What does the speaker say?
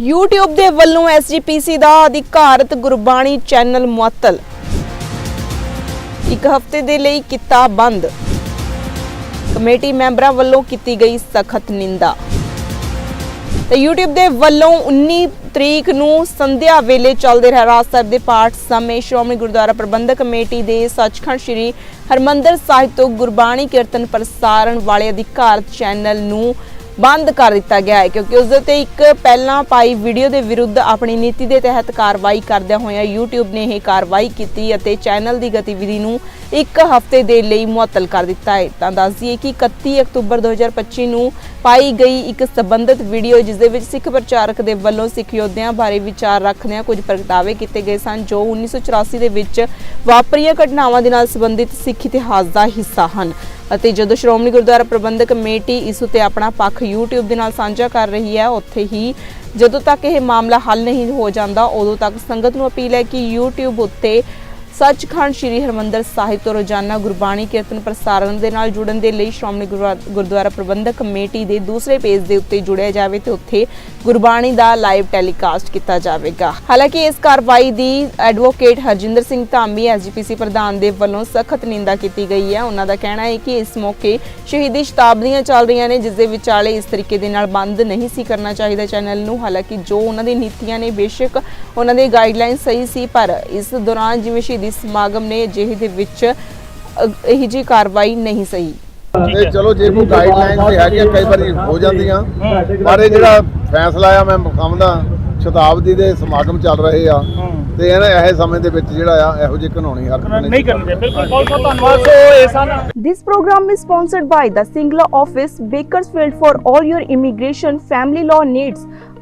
YouTube ਦੇ ਵੱਲੋਂ SGPC ਦਾ ਅਧਿਕਾਰਤ ਗੁਰਬਾਣੀ ਚੈਨਲ ਮੁਅੱਤਲ। ਇੱਕ ਹਫ਼ਤੇ ਦੇ ਲਈ ਕੀਤਾ ਬੰਦ। ਕਮੇਟੀ ਮੈਂਬਰਾਂ ਵੱਲੋਂ ਕੀਤੀ ਗਈ ਸਖਤ ਨਿੰਦਾ। ਤੇ YouTube ਦੇ ਵੱਲੋਂ 19 ਤਰੀਕ ਨੂੰ ਸੰਧਿਆ ਵੇਲੇ ਚੱਲਦੇ ਰਹਿਰਾਸ ਸਾਹਿਬ ਦੇ ਪਾਠ ਸਮੇਂ ਸ਼੍ਰੋਮਣੀ ਗੁਰਦੁਆਰਾ ਪ੍ਰਬੰਧਕ ਕਮੇਟੀ ਦੇ ਸੱਚਖੰਡ ਸ੍ਰੀ ਹਰਮੰਦਰ ਸਾਹਿਬ ਤੋਂ ਗੁਰਬਾਣੀ ਕੀਰਤਨ ਪ੍ਰਸਾਰਣ ਵਾਲੇ ਅਧਿਕਾਰਤ ਚੈਨਲ ਨੂੰ ਬੰਦ ਕਰ ਦਿੱਤਾ ਗਿਆ ਹੈ, ਕਿਉਂਕਿ ਉਸ ਦੇ ਉੱਤੇ ਇੱਕ ਪਹਿਲਾਂ ਪਾਈ ਵੀਡੀਓ ਦੇ ਵਿਰੁੱਧ ਆਪਣੀ ਨੀਤੀ ਦੇ ਤਹਿਤ ਕਾਰਵਾਈ ਕਰਦਿਆਂ ਹੋਇਆਂ YouTube ਨੇ ਇਹ ਕਾਰਵਾਈ ਕੀਤੀ ਅਤੇ ਚੈਨਲ ਦੀ ਗਤੀਵਿਧੀ ਨੂੰ ਇੱਕ ਹਫ਼ਤੇ ਦੇ ਲਈ ਮੁਅੱਤਲ ਕਰ ਦਿੱਤਾ ਹੈ। ਤਾਂ ਦੱਸ ਦਈਏ ਕਿ 31 ਅਕਤੂਬਰ 2025 ਨੂੰ ਪਾਈ ਗਈ ਇੱਕ ਸਬੰਧਤ ਵੀਡੀਓ, ਜਿਸ ਦੇ ਵਿੱਚ ਸਿੱਖ ਪ੍ਰਚਾਰਕ ਦੇ ਵੱਲੋਂ ਸਿੱਖ ਯੋਧਿਆਂ ਬਾਰੇ ਵਿਚਾਰ ਰੱਖਦਿਆਂ ਕੁਝ ਪ੍ਰਗਟਾਵੇ ਕੀਤੇ ਗਏ ਸਨ, ਜੋ 1984 ਦੇ ਵਿੱਚ ਵਾਪਰੀਆਂ ਘਟਨਾਵਾਂ ਦੇ ਨਾਲ ਸੰਬੰਧਿਤ ਸਿੱਖ ਇਤਿਹਾਸ ਦਾ ਹਿੱਸਾ ਹਨ। ਅਤੇ ਜਦੋਂ ਸ਼੍ਰੋਮਣੀ ਗੁਰਦੁਆਰਾ ਪ੍ਰਬੰਧਕ ਕਮੇਟੀ ਇਸ ਉਤੇ ਆਪਣਾ ਪੱਖ YouTube ਦੇ ਨਾਲ ਸਾਂਝਾ ਕਰ ਰਹੀ ਹੈ, ਉੱਥੇ ਹੀ ਜਦੋਂ ਤੱਕ ਇਹ ਮਾਮਲਾ ਹੱਲ ਨਹੀਂ ਹੋ ਜਾਂਦਾ, ਉਦੋਂ ਤੱਕ ਸੰਗਤ ਨੂੰ ਅਪੀਲ ਹੈ ਕਿ YouTube ਉੱਤੇ ਸੱਚਖੰਡ ਸ੍ਰੀ ਹਰਮੰਦਰ ਸਾਹਿਬ ਤੋਂ ਰੋਜ਼ਾਨਾ ਗੁਰਬਾਣੀ ਕੀਰਤਨ ਪ੍ਰਸਾਰਣ ਦੇ ਨਾਲ ਜੁੜਨ ਦੇ ਲਈ ਸ਼੍ਰੋਮਣੀ ਗੁਰਦੁਆਰਾ ਪ੍ਰਬੰਧਕ ਕਮੇਟੀ ਦੇ ਦੂਸਰੇ ਪੇਜ ਦੇ ਉੱਤੇ ਜੁੜਿਆ ਜਾਵੇ ਤੇ ਉੱਥੇ ਗੁਰਬਾਣੀ ਦਾ ਲਾਈਵ ਟੈਲੀਕਾਸਟ ਕੀਤਾ ਜਾਵੇਗਾ। ਹਾਲਾਂਕਿ ਇਸ ਕਾਰਵਾਈ ਦੀ ਐਡਵੋਕੇਟ ਹਰਜਿੰਦਰ ਸਿੰਘ ਧਾਮੀ ਐਸਜੀਪੀਸੀ ਪ੍ਰਧਾਨ ਦੇ ਵੱਲੋਂ ਸਖਤ ਨਿੰਦਾ ਕੀਤੀ ਗਈ ਹੈ। ਉਹਨਾਂ ਦਾ ਕਹਿਣਾ ਹੈ ਕਿ ਇਸ ਮੌਕੇ ਸ਼ਹੀਦੀ ਸ਼ਤਾਬਦੀਆਂ ਚੱਲ ਰਹੀਆਂ ਨੇ, ਜਿਸ ਦੇ ਵਿਚਾਲੇ ਇਸ ਤਰੀਕੇ ਦੇ ਨਾਲ ਬੰਦ ਨਹੀਂ ਸੀ ਕਰਨਾ ਚਾਹੀਦਾ ਚੈਨਲ ਨੂੰ। ਹਾਲਾਂਕਿ ਜੋ ਉਹਨਾਂ ਦੀ ਨੀਤੀਆਂ ਨੇ, ਬੇਸ਼ੱਕ ਉਹਨਾਂ ਦੇ ਗਾਈਡਲਾਈਨ ਸਹੀ ਸੀ, ਪਰ ਇਸ ਦੌਰਾਨ ਜਿਵੇਂ ਸ਼ਹੀਦੀ ਸਮਾਗਮ ਨੇ ਅਜਿਹੇ ਦੇ ਵਿੱਚ ਇਹੋ ਜਿਹੀ ਕਾਰਵਾਈ ਨਹੀਂ ਸਹੀ। ਤੇ ਚਲੋ ਜੇ ਕੋਈ ਗਾਈਡਲਾਈਨ ਤੇ ਹੈਗੀਆਂ ਕਈ ਵਾਰੀ ਹੋ ਜਾਂਦੀਆਂ। ਪਰ ਇਹ ਜਿਹੜਾ ਫੈਸਲਾ ਆ ਮੈਂ ਸਮਝਦਾ ਸ਼ਤਾਬਦੀ ਦੇ ਸਮਾਗਮ ਚੱਲ ਰਹੇ ਆ। ਤੇ ਇਹਨਾਂ ਇਹ ਸਮੇਂ ਦੇ ਵਿੱਚ ਜਿਹੜਾ ਆ ਇਹੋ ਜਿਹੀ ਕਾਨੂੰਨੀ ਹਰਕਤ ਨਹੀਂ ਕਰਨੀ ਬਿਲਕੁਲ ਬਹੁਤ ਬਹੁਤ ਧੰਨਵਾਦ। ਸੋ ਇਹ ਸਨ This program is sponsored by the Singla Office, Bakersfield for all your immigration family law needs.